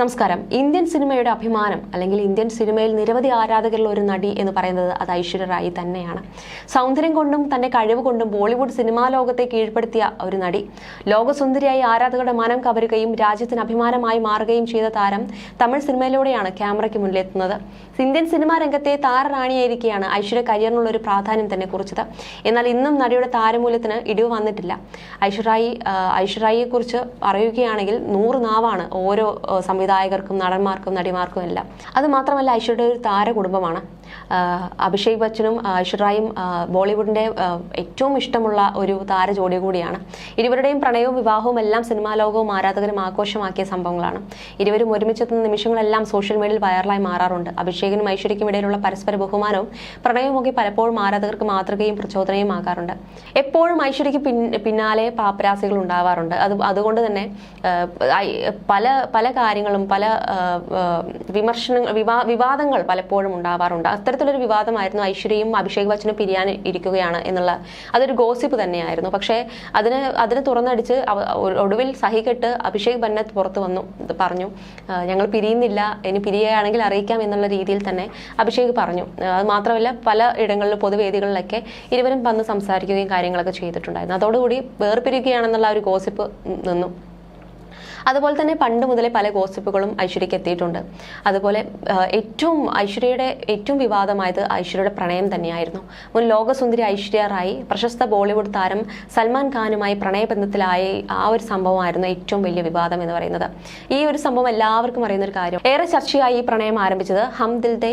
നമസ്കാരം. ഇന്ത്യൻ സിനിമയുടെ അഭിമാനം അല്ലെങ്കിൽ ഇന്ത്യൻ സിനിമയിൽ നിരവധി ആരാധകരുള്ള ഒരു നടി എന്ന് പറയുന്നത് അത് ഐശ്വര്യ റായി തന്നെയാണ്. സൗന്ദര്യം കൊണ്ടും തന്റെ കഴിവ് കൊണ്ടും ബോളിവുഡ് സിനിമാ ലോകത്തെ കീഴ്പ്പെടുത്തിയ ഒരു നടി. ലോകസുന്ദരിയായി ആരാധകരുടെ മനം കവരുകയും രാജ്യത്തിന് അഭിമാനമായി മാറുകയും ചെയ്ത താരം തമിഴ് സിനിമയിലൂടെയാണ് ക്യാമറയ്ക്ക് മുന്നിലെത്തുന്നത്. ഇന്ത്യൻ സിനിമാ രംഗത്തെ താരറാണിയായിരിക്കെയാണ് ഐശ്വര്യ കരിയറിനുള്ള ഒരു പ്രാധാന്യം തന്നെ കുറിച്ചത്. എന്നാൽ ഇന്നും നടിയുടെ താരമൂല്യത്തിന് ഇടിവ് വന്നിട്ടില്ല. ഐശ്വര്യായി ഐശ്വര്യ കുറിച്ച് പറയുകയാണെങ്കിൽ നൂറ് നാവാണ് ഓരോ ആ, സംവിധായകർക്കും നടന്മാർക്കും നടിമാർക്കും എല്ലാം. അത് മാത്രമല്ല ഐശ്വര്യയുടെ ഒരു താര കുടുംബമാണ് അഭിഷേക് ബച്ചനും ഐശ്വറായും ബോളിവുഡിന്റെ ഏറ്റവും ഇഷ്ടമുള്ള ഒരു താര ജോഡി കൂടിയാണ്. ഇരുവരുടെയും പ്രണയവും വിവാഹവും എല്ലാം സിനിമാ ലോകവും ആരാധകരും ആഘോഷമാക്കിയ സംഭവങ്ങളാണ്. ഇരുവരും ഒരുമിച്ചെത്തുന്ന നിമിഷങ്ങളെല്ലാം സോഷ്യൽ മീഡിയയിൽ വൈറലായി മാറാറുണ്ട്. അഭിഷേകിനും ഐശ്വര്യയ്ക്കും ഇടയിലുള്ള പരസ്പര ബഹുമാനവും പ്രണയവുമൊക്കെ പലപ്പോഴും ആരാധകർക്ക് മാതൃകയും പ്രചോദനയും ആകാറുണ്ട്. എപ്പോഴും ഐശ്വര്യയ്ക്ക് പിന്നാലെ പാപ്പരാസികൾ ഉണ്ടാവാറുണ്ട്. അത് അതുകൊണ്ട് തന്നെ പല പല കാര്യങ്ങളും പല വിമർശനങ്ങൾ വിവാ വിവാദങ്ങൾ പലപ്പോഴും ഉണ്ടാവാറുണ്ട്. അത്തരത്തിലൊരു വിവാദമായിരുന്നു ഐശ്വര്യയും അഭിഷേക് ബച്ചനും പിരിയാൻ ഇരിക്കുകയാണ് എന്നുള്ള അതൊരു ഗോസിപ്പ് തന്നെയായിരുന്നു. പക്ഷേ അതിന് അതിന് തുറന്നടിച്ച് ഒടുവിൽ സഹികെട്ട് അഭിഷേക് ബന്നത്ത് പുറത്ത് വന്നു പറഞ്ഞു. ഞങ്ങൾ പിരിയുന്നില്ല ഇനി പിരിയുകയാണെങ്കിൽ അറിയിക്കാം എന്നുള്ള രീതിയിൽ തന്നെ അഭിഷേക് പറഞ്ഞു. അത് മാത്രമല്ല പല ഇടങ്ങളിലും പൊതുവേദികളിലൊക്കെ ഇരുവരും വന്ന് സംസാരിക്കുകയും കാര്യങ്ങളൊക്കെ ചെയ്തിട്ടുണ്ടായിരുന്നു. അതോടുകൂടി വേർപിരിയുകയാണെന്നുള്ള ഒരു ഗോസിപ്പ് നിന്നു. അതുപോലെ തന്നെ പണ്ട് മുതലേ പല ഗോസിപ്പുകളും ഐശ്വര്യയ്ക്ക് എത്തിയിട്ടുണ്ട്. അതുപോലെ ഏറ്റവും ഐശ്വര്യയുടെ ഏറ്റവും വിവാദമായത് ഐശ്വര്യയുടെ പ്രണയം തന്നെയായിരുന്നു. മുൻ ലോകസുന്ദരി ഐശ്വര്യ റായി പ്രശസ്ത ബോളിവുഡ് താരം സൽമാൻ ഖാനുമായി പ്രണയബന്ധത്തിലായി ആ ഒരു സംഭവമായിരുന്നു ഏറ്റവും വലിയ വിവാദം എന്ന് പറയുന്നത്. ഈ ഒരു സംഭവം എല്ലാവർക്കും അറിയുന്ന ഒരു കാര്യം. ഏറെ ചർച്ചയായി ഈ പ്രണയം ആരംഭിച്ചത് ഹം ദിൽ ദേ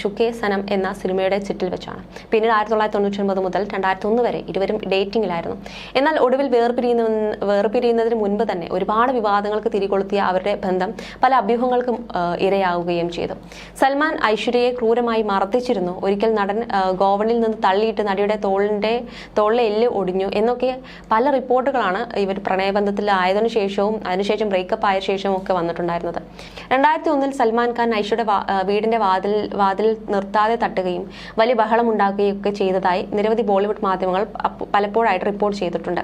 ചുക്കേ സനം എന്ന സിനിമയുടെ ചിറ്റിൽ വെച്ചാണ്. പിന്നീട് ആയിരത്തി തൊള്ളായിരത്തി തൊണ്ണൂറ്റി ഒൻപത് മുതൽ രണ്ടായിരത്തി ഒന്ന് വരെ ഇരുവരും ഡേറ്റിംഗിലായിരുന്നു എന്നാൽ ഒടുവിൽ വേർപിരിയുന്ന വേർപിരിയുന്നതിന് മുൻപ് തന്നെ ഒരുപാട് വിവാദങ്ങൾക്ക് തിരികൊളുത്തിയ അവരുടെ ബന്ധം പല അഭ്യൂഹങ്ങൾക്കും ഇരയാവുകയും ചെയ്തു. സൽമാൻ ഐശ്വര്യയെ ക്രൂരമായി മർദ്ദിച്ചിരുന്നു. ഒരിക്കൽ നടൻ ഗോവണിൽ നിന്ന് തള്ളിയിട്ട് നടിയുടെ തോളിന്റെ തോളിലെ എല്ല് ഒടിഞ്ഞു എന്നൊക്കെ പല റിപ്പോർട്ടുകളാണ് ഇവർ പ്രണയബന്ധത്തിലായതിനു ശേഷവും അതിനുശേഷം ബ്രേക്കപ്പ് ആയ ശേഷവും ഒക്കെ വന്നിട്ടുണ്ടായിരുന്നത്. രണ്ടായിരത്തി ഒന്നിൽ സൽമാൻ ഖാൻ വാ- വീടിന്റെ വാതിൽ വാതിൽ നിർത്താതെ തട്ടുകയും വലിയ ബഹളം ഉണ്ടാക്കുകയും ഒക്കെ ചെയ്തതായി നിരവധി ബോളിവുഡ് മാധ്യമങ്ങൾ പലപ്പോഴായിട്ട് റിപ്പോർട്ട് ചെയ്തിട്ടുണ്ട്.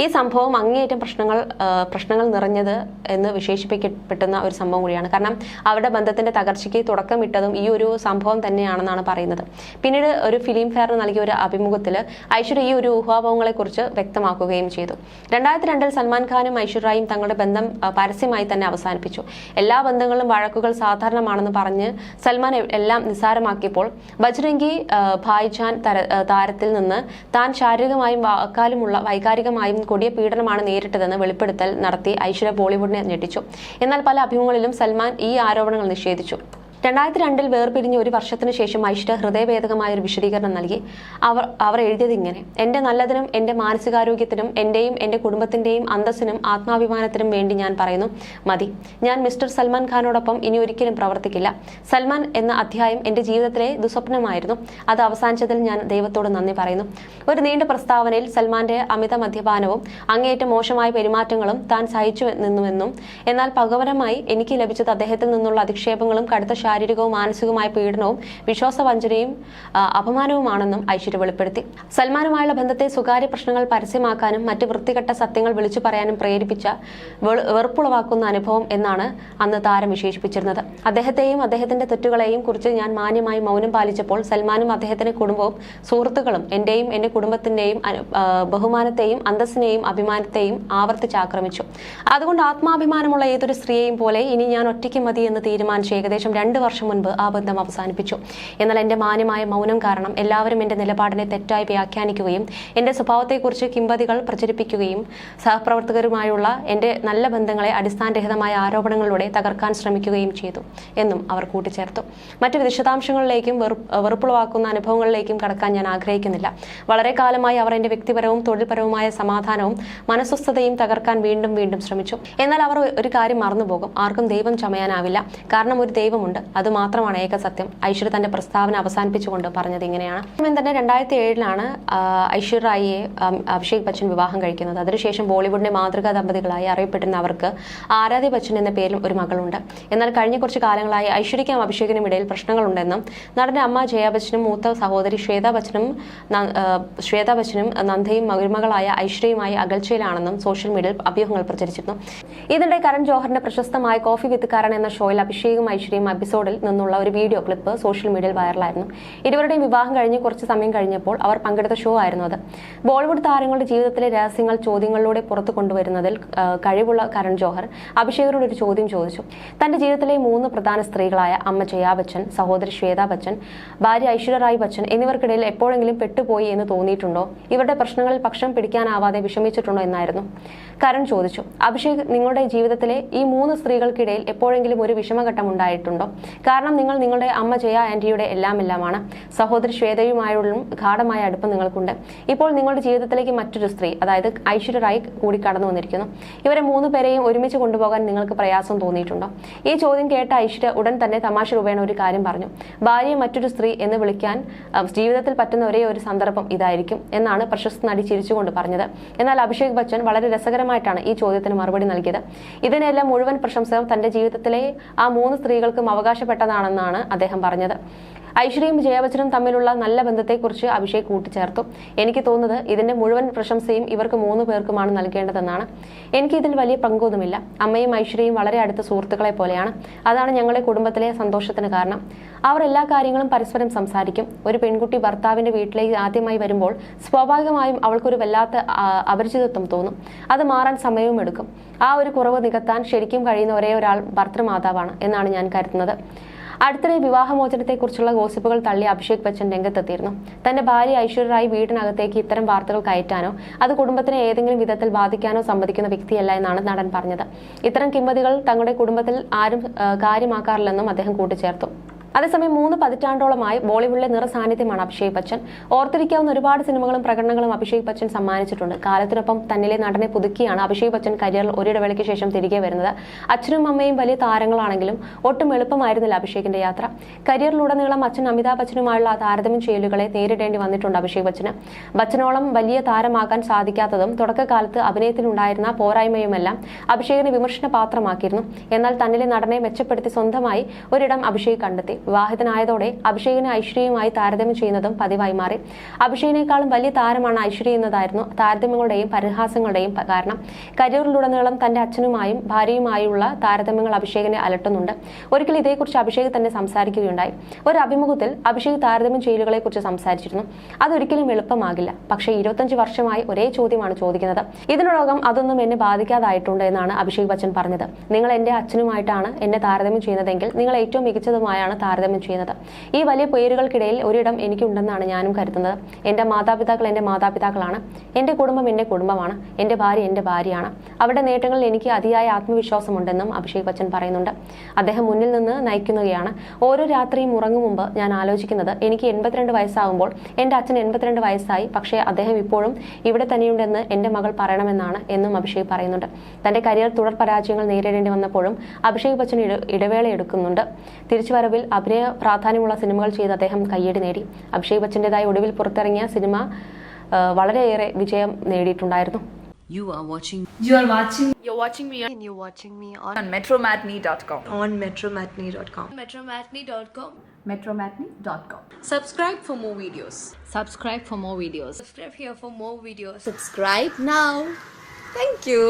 ഈ സംഭവം അങ്ങേയറ്റം പ്രശ്നങ്ങൾ പ്രശ്നങ്ങൾ നിറഞ്ഞത് എന്ന് വിശേഷിപ്പിക്കപ്പെടുന്ന ഒരു സംഭവം കൂടിയാണ്. കാരണം അവരുടെ ബന്ധത്തിന്റെ തകർച്ചയ്ക്ക് തുടക്കമിട്ടതും ഈ ഒരു സംഭവം തന്നെയാണെന്നാണ് പറയുന്നത്. പിന്നീട് ഒരു ഫിലിം ഫെയറിന് നൽകിയ ഒരു അഭിമുഖത്തിൽ ഐശ്വര്യ ഈ ഒരു ഊഹാഭവങ്ങളെക്കുറിച്ച് വ്യക്തമാക്കുകയും ചെയ്തു. രണ്ടായിരത്തി രണ്ടിൽ സൽമാൻ ഖാനും ഐശ്വര്യയും തങ്ങളുടെ ബന്ധം പരസ്യമായി തന്നെ അവസാനിപ്പിച്ചു. എല്ലാ ബന്ധങ്ങളും വഴക്കുകൾ സാധാരണമാണെന്ന് പറഞ്ഞ് സൽമാൻ എല്ലാം നിസ്സാരമാക്കിയപ്പോൾ ബജ്രംഗി ഭായ്ജാൻ താരത്തിൽ നിന്ന് താൻ ശാരീരികമായും വാക്കാലുമുള്ള വൈകാരികമായും കൊടിയ പീഡനമാണ് നേരിട്ടതെന്ന് വെളിപ്പെടുത്തൽ നടത്തി ഐശ്വര്യ ബോളിവുഡിനെ ഞെട്ടിച്ചു. എന്നാൽ പല അഭിമുഖങ്ങളിലും സൽമാൻ ഈ ആരോപണങ്ങൾ നിഷേധിച്ചു. രണ്ടായിരത്തി രണ്ടിൽ വേർപിരിഞ്ഞ് ഒരു വർഷത്തിന് ശേഷം ഐഷ്ട ഹൃദയഭേദകമായ ഒരു വിശദീകരണം നൽകി. അവർ അവർ എഴുതിയത് ഇങ്ങനെ. എന്റെ നല്ലതിനും എന്റെ മാനസികാരോഗ്യത്തിനും എന്റെയും എന്റെ കുടുംബത്തിന്റെയും അന്തസ്സിനും ആത്മാഭിമാനത്തിനും വേണ്ടി ഞാൻ പറയുന്നു മതി. ഞാൻ മിസ്റ്റർ സൽമാൻ ഖാനോടൊപ്പം ഇനി ഒരിക്കലും പ്രവർത്തിക്കില്ല. സൽമാൻ എന്ന അധ്യായം എന്റെ ജീവിതത്തിലെ ദുസ്വപ്നമായിരുന്നു. അത് അവസാനിച്ചതിൽ ഞാൻ ദൈവത്തോട് നന്ദി പറയുന്നു. ഒരു നീണ്ട പ്രസ്താവനയിൽ സൽമാന്റെ അമിത മദ്യപാനവും അങ്ങേയറ്റം മോശമായ പെരുമാറ്റങ്ങളും താൻ സഹിച്ചു നിന്നുവെന്നും എന്നാൽ പകവരമായി എനിക്ക് ലഭിച്ചത് അദ്ദേഹത്തിൽ നിന്നുള്ള അധിക്ഷേപങ്ങളും കടുത്ത ശാരീരികവും മാനസികവുമായ പീഡനവും വിശ്വാസവഞ്ചനയും വഞ്ചനയും അപമാനവുമാണെന്നും ഐശ്വര്യ വെളിപ്പെടുത്തി. സൽമാനുമായുള്ള ബന്ധത്തെ സ്വകാര്യ പ്രശ്നങ്ങൾ പരസ്യമാക്കാനും മറ്റ് വൃത്തികെട്ട സത്യങ്ങൾ വിളിച്ചു പറയാനും പ്രേരിപ്പിച്ച വെറുപ്പുളവാക്കുന്ന അനുഭവം എന്നാണ് അന്ന് താരം വിശേഷിപ്പിച്ചിരുന്നത്. അദ്ദേഹത്തെയും അദ്ദേഹത്തിന്റെ തെറ്റുകളെയും കുറിച്ച് ഞാൻ മാന്യമായി മൗനം പാലിച്ചപ്പോൾ സൽമാനും അദ്ദേഹത്തിന്റെ കുടുംബവും സുഹൃത്തുക്കളും എന്റെയും എന്റെ കുടുംബത്തിന്റെയും ബഹുമാനത്തെയും അന്തസ്സിനെയും അഭിമാനത്തെയും ആവർത്തിച്ച് ആക്രമിച്ചു. അതുകൊണ്ട് ആത്മാഭിമാനമുള്ള ഏതൊരു സ്ത്രീയെയും പോലെ ഇനി ഞാൻ ഒറ്റയ്ക്ക് മതി എന്ന് തീരുമാനിച്ചു ഏകദേശം രണ്ട് വർഷം മുൻപ് ആ ബന്ധം അവസാനിപ്പിച്ചു. എന്നാൽ എന്റെ മാന്യമായ മൗനം കാരണം എല്ലാവരും എന്റെ നിലപാടിനെ തെറ്റായി വ്യാഖ്യാനിക്കുകയും എന്റെ സ്വഭാവത്തെക്കുറിച്ച് കിംവദികൾ പ്രചരിപ്പിക്കുകയും സഹപ്രവർത്തകരുമായുള്ള എന്റെ നല്ല ബന്ധങ്ങളെ അടിസ്ഥാനരഹിതമായ ആരോപണങ്ങളിലൂടെ തകർക്കാൻ ശ്രമിക്കുകയും ചെയ്തു എന്നും അവർ കൂട്ടിച്ചേർത്തു. മറ്റു വിശദാംശങ്ങളിലേക്കും വെറു- വെറുപ്പുളവാക്കുന്ന അനുഭവങ്ങളിലേക്കും കടക്കാൻ ഞാൻ ആഗ്രഹിക്കുന്നില്ല. വളരെ കാലമായി അവർ എന്റെ വ്യക്തിപരവും തൊഴിൽപരവുമായ സമാധാനവും മനസ്വസ്ഥതയും തകർക്കാൻ വീണ്ടും വീണ്ടും ശ്രമിച്ചു. എന്നാൽ അവർ ഒരു കാര്യം മറന്നുപോകും. ആർക്കും ദൈവം ചമയാനാവില്ല. കാരണം ഒരു ദൈവമുണ്ട്. അത് മാത്രമാണ് ഏക സത്യം. ഐശ്വര്യ തന്റെ പ്രസ്താവന അവസാനിപ്പിച്ചുകൊണ്ട് പറഞ്ഞത് ഇങ്ങനെയാണ്. തന്നെ രണ്ടായിരത്തി ഏഴിലാണ് ഐശ്വര്യ റായിയെ അഭിഷേക് ബച്ചൻ വിവാഹം കഴിക്കുന്നത്. അതിനുശേഷം ബോളിവുഡിന്റെ മാതൃകാ ദമ്പതികളായി അറിയപ്പെടുന്ന അവർക്ക് ആരാധ്യ ബച്ചൻ എന്ന പേരിൽ ഒരു മകളുണ്ട്. എന്നാൽ കഴിഞ്ഞ കുറച്ച് കാലങ്ങളായി ഐശ്വര്യയ്ക്കും അഭിഷേകിനും ഇടയിൽ പ്രശ്നങ്ങളുണ്ടെന്നും നടന്റെ അമ്മ ജയ ബച്ചനും മൂത്ത സഹോദരി ശ്വേത ബച്ചനും ശ്വേതാ ബച്ചനും നന്ദയും മരുമകളായ ഐശ്വര്യയുമായി അകൽച്ചയിലാണെന്നും സോഷ്യൽ മീഡിയയിൽ അഭ്യൂഹങ്ങൾ പ്രചരിച്ചിരുന്നു. ഇതിനിടെ കരൺ ജോഹറിന്റെ പ്രശസ്തമായ കോഫി വിത്ത് കരൺ എന്ന ഷോയിൽ അഭിഷേകും ഐശ്വര്യയും എപ്പിസോഡിൽ നിന്നുള്ള ഒരു വീഡിയോ ക്ലിപ്പ് സോഷ്യൽ മീഡിയയിൽ വൈറലായിരുന്നു. ഇരുവരുടെയും വിവാഹം കഴിഞ്ഞ് കുറച്ച് സമയം കഴിഞ്ഞപ്പോൾ അവർ പങ്കെടുത്ത ഷോ ആയിരുന്നു അത്. ബോളിവുഡ് താരങ്ങളുടെ ജീവിതത്തിലെ രഹസ്യങ്ങൾ ചോദ്യങ്ങളിലൂടെ പുറത്തു കൊണ്ടുവരുന്നതിൽ കഴിവുള്ള കരൺ ജോഹർ അഭിഷേകരോട് ഒരു ചോദ്യം ചോദിച്ചു. തന്റെ ജീവിതത്തിലെ മൂന്ന് പ്രധാന സ്ത്രീകളായ അമ്മ ജയാ ബച്ചൻ സഹോദരി ശ്വേത ബച്ചൻ ഭാര്യ ഐശ്വര്യ റായ് ബച്ചൻ എന്നിവർക്കിടയിൽ എപ്പോഴെങ്കിലും പെട്ടുപോയി എന്ന് തോന്നിയിട്ടുണ്ടോ? ഇവരുടെ പ്രശ്നങ്ങളിൽ പക്ഷം പിടിക്കാനാവാതെ വിഷമിച്ചിട്ടുണ്ടോ എന്നായിരുന്നു. കരൺ ചോദിച്ചു. അഭിഷേക് നിങ്ങളുടെ ജീവിതത്തിലെ ഈ മൂന്ന് സ്ത്രീകൾക്കിടയിൽ എപ്പോഴെങ്കിലും ഒരു വിഷമഘട്ടം ഉണ്ടായിട്ടുണ്ടോ? കാരണം നിങ്ങൾ നിങ്ങളുടെ അമ്മ ജയ ആന്റിയുടെ എല്ലാം എല്ലാമാണ് സഹോദരി ശ്വേതയുമായുള്ള ഗാഠമായ അടുപ്പം നിങ്ങൾക്കുണ്ട്. ഇപ്പോൾ നിങ്ങളുടെ ജീവിതത്തിലേക്ക് മറ്റൊരു സ്ത്രീ അതായത് ഐശ്വര്യ റായ് കൂടി കടന്നു വന്നിരിക്കുന്നു. ഇവരെ മൂന്ന് പേരെയും ഒരുമിച്ച് കൊണ്ടുപോകാൻ നിങ്ങൾക്ക് പ്രയാസം തോന്നിയിട്ടുണ്ടോ? ഈ ചോദ്യം കേട്ട ഐശ്വര്യ ഉടൻ തന്നെ തമാശ രൂപേണ ഒരു കാര്യം പറഞ്ഞു. ഭാര്യയെ മറ്റൊരു സ്ത്രീ എന്ന് വിളിക്കാൻ ജീവിതത്തിൽ പറ്റുന്ന ഒരേ ഒരു സന്ദർഭം ഇതായിരിക്കും എന്നാണ് പ്രശസ്ത നടി ചിരിച്ചുകൊണ്ട് പറഞ്ഞത്. എന്നാൽ അഭിഷേക് ബച്ചൻ വളരെ രസകരമായിട്ടാണ് ഈ ചോദ്യത്തിന് മറുപടി നൽകിയത്. ഇതിനെല്ലാം മുഴുവൻ പ്രശംസകർ തന്റെ ജീവിതത്തിലെ ആ മൂന്ന് സ്ത്രീകൾക്കും അവകാശപ്പെട്ടതാണെന്നാണ് അദ്ദേഹം പറഞ്ഞത്. ഐശ്വര്യയും ജയബച്ചനും തമ്മിലുള്ള നല്ല ബന്ധത്തെക്കുറിച്ച് അഭിഷേക് കൂട്ടിച്ചേർത്തു. എനിക്ക് തോന്നുന്നത് ഇതിന്റെ മുഴുവൻ പ്രശംസയും ഇവർക്ക് മൂന്ന് പേർക്കുമാണ് നൽകേണ്ടതെന്നാണ്. എനിക്ക് ഇതിൽ വലിയ പങ്കൊന്നുമില്ല. അമ്മയും ഐശ്വര്യയും വളരെ അടുത്ത സുഹൃത്തുക്കളെ പോലെയാണ്. അതാണ് ഞങ്ങളുടെ കുടുംബത്തിലെ സന്തോഷത്തിന് കാരണം. അവർ എല്ലാ കാര്യങ്ങളും പരസ്പരം സംസാരിക്കും. ഒരു പെൺകുട്ടി ഭർത്താവിന്റെ വീട്ടിലേക്ക് ആദ്യമായി വരുമ്പോൾ സ്വാഭാവികമായും അവൾക്കൊരു വല്ലാത്ത അപരിചിതത്വം തോന്നും. അത് മാറാൻ സമയവും എടുക്കും. ആ ഒരു കുറവ് നികത്താൻ ശരിക്കും കഴിയുന്ന ഒരേ ഒരാൾ ഭർത്തൃമാതാവാണ് എന്നാണ് ഞാൻ കരുതുന്നത്. അടുത്തിടെ വിവാഹമോചനത്തെക്കുറിച്ചുള്ള ഗോസിപ്പുകൾ തള്ളി അഭിഷേക് ബച്ചൻ രംഗത്തെത്തിയിരുന്നു. തന്റെ ഭാര്യ ഐശ്വര്യറായി വീടിനകത്തേക്ക് ഇത്തരം വാർത്തകൾ കയറ്റാനോ അത് കുടുംബത്തിനെ ഏതെങ്കിലും വിധത്തിൽ ബാധിക്കാനോ സമ്മതിക്കുന്ന വ്യക്തിയല്ല എന്നാണ് നടൻ പറഞ്ഞത്. ഇത്തരം കിംവദികൾ തങ്ങളുടെ കുടുംബത്തിൽ ആരും കാര്യമാക്കാറില്ലെന്നും അദ്ദേഹം കൂട്ടിച്ചേർത്തു. അതേസമയം മൂന്ന് പതിറ്റാണ്ടോളമായി ബോളിവുഡിലെ നിറ സാന്നിധ്യമാണ് അഭിഷേക് ബച്ചൻ. ഓർത്തിരിക്കാവുന്ന ഒരുപാട് സിനിമകളും പ്രകടനങ്ങളും അഭിഷേക് ബച്ചൻ സമ്മാനിച്ചിട്ടുണ്ട്. കാലത്തിനൊപ്പം തന്നിലെ നടനെ പുതുക്കിയാണ് അഭിഷേക് ബച്ചൻ കരിയറിൽ ഒരിടവേളയ്ക്ക് ശേഷം തിരികെ വരുന്നത്. അച്ഛനും അമ്മയും വലിയ താരങ്ങളാണെങ്കിലും ഒട്ടും എളുപ്പമായിരുന്നില്ല അഭിഷേകിന്റെ യാത്ര. കരിയറിലുടനീളം അച്ഛൻ അമിതാഭ് ബച്ചനുമായുള്ള താരതമ്യം ചെയ്യലുകളെ നേരിടേണ്ടി വന്നിട്ടുണ്ട് അഭിഷേക് ബച്ചന്. ബച്ചനോളം വലിയ താരമാകാൻ സാധിക്കാത്തതും തുടക്കകാലത്ത് അഭിനയത്തിനുണ്ടായിരുന്ന പോരായ്മയുമെല്ലാം അഭിഷേകിനെ വിമർശന പാത്രമാക്കിയിരുന്നു എന്നാൽ തന്നിലെ നടനെ മെച്ചപ്പെടുത്തി സ്വന്തമായി ഒരിടം അഭിഷേക് കണ്ടെത്തി. വിവാഹിതനായതോടെ അഭിഷേകിനെ ഐശ്വര്യയുമായി താരതമ്യം ചെയ്യുന്നതും പതിവായി മാറി. അഭിഷേകിനേക്കാളും വലിയ താരമാണ് ഐശ്വര്യ എന്നതായിരുന്നു താരതമ്യങ്ങളുടെയും പരിഹാസങ്ങളുടെയും കാരണം. കരിയറിലുടനീളം തന്റെ അച്ഛനുമായും ഭാര്യയുമായുള്ള താരതമ്യങ്ങൾ അഭിഷേകിനെ അലട്ടുന്നുണ്ട്. ഒരിക്കൽ ഇതേക്കുറിച്ച് അഭിഷേക് തന്നെ സംസാരിക്കുകയുണ്ടായി. ഒരു അഭിമുഖത്തിൽ അഭിഷേക് താരതമ്യം ചെയ്യലുകളെ കുറിച്ച് സംസാരിച്ചിരുന്നു. അതൊരിക്കലും എളുപ്പമാകില്ല. പക്ഷേ ഇരുപത്തഞ്ച് വർഷമായി ഒരേ ചോദ്യമാണ് ചോദിക്കുന്നത്. ഇതിനോടകം അതൊന്നും എന്നെ ബാധിക്കാതായിട്ടുണ്ട് എന്നാണ് അഭിഷേക് ബച്ചൻ പറഞ്ഞത്. നിങ്ങൾ എന്റെ അച്ഛനുമായിട്ടാണ് എന്നെ താരതമ്യം ചെയ്യുന്നതെങ്കിൽ നിങ്ങൾ ഏറ്റവും മികച്ചതുമായാണ് താരതമ്യം ചെയ്യുന്നത്. ഈ വലിയ പേരുകൾക്കിടയിൽ ഒരിടം എനിക്കുണ്ടെന്നാണ് ഞാനും കരുതുന്നത്. എന്റെ മാതാപിതാക്കൾ എന്റെ മാതാപിതാക്കളാണ്. എന്റെ കുടുംബം എന്റെ കുടുംബമാണ്. എന്റെ ഭാര്യ എന്റെ ഭാര്യയാണ്. അവരുടെ നേട്ടങ്ങളിൽ എനിക്ക് അതിയായ ആത്മവിശ്വാസമുണ്ടെന്നും അഭിഷേക് ബച്ചൻ പറയുന്നുണ്ട്. അദ്ദേഹം മുന്നിൽ നിന്ന് നയിക്കുന്നവയാണ് ഓരോ രാത്രിയും ഉറങ്ങും മുമ്പ് ഞാൻ ആലോചിക്കുന്നത് എനിക്ക് എൺപത്തിരണ്ട് വയസ്സാകുമ്പോൾ എന്റെ അച്ഛൻ എൺപത്തിരണ്ട് വയസ്സായി. പക്ഷേ അദ്ദേഹം ഇപ്പോഴും ഇവിടെ തന്നെയുണ്ടെന്ന് എന്റെ മകൾ പറയണമെന്നാണ് എന്നും അഭിഷേക് പറയുന്നുണ്ട്. തന്റെ കരിയർ തുടർ പരാജയങ്ങൾ നേരിടേണ്ടി വന്നപ്പോഴും അഭിഷേക് ബച്ചൻ ഇട- ഇടവേള എടുക്കുന്നുണ്ട് തിരിച്ചുവരവിൽ അഭിനയ പ്രാധാന്യമുള്ള സിനിമകൾ ചെയ്ത് അദ്ദേഹം കയ്യടി നേടി അഭിഷേക് ബച്ചന്റെതായ ഒടുവിൽ പുറത്തിറങ്ങിയ സിനിമ വളരെയേറെ വിജയം നേടിയിട്ടുണ്ടായിരുന്നു You are watching You are watching You're watching me and you're watching me on, on metromatney.com. on metromatney.com. Metromatney.com. Metromatney.com. Subscribe for more videos. subscribe for more videos Subscribe here for more videos. subscribe now. Thank you.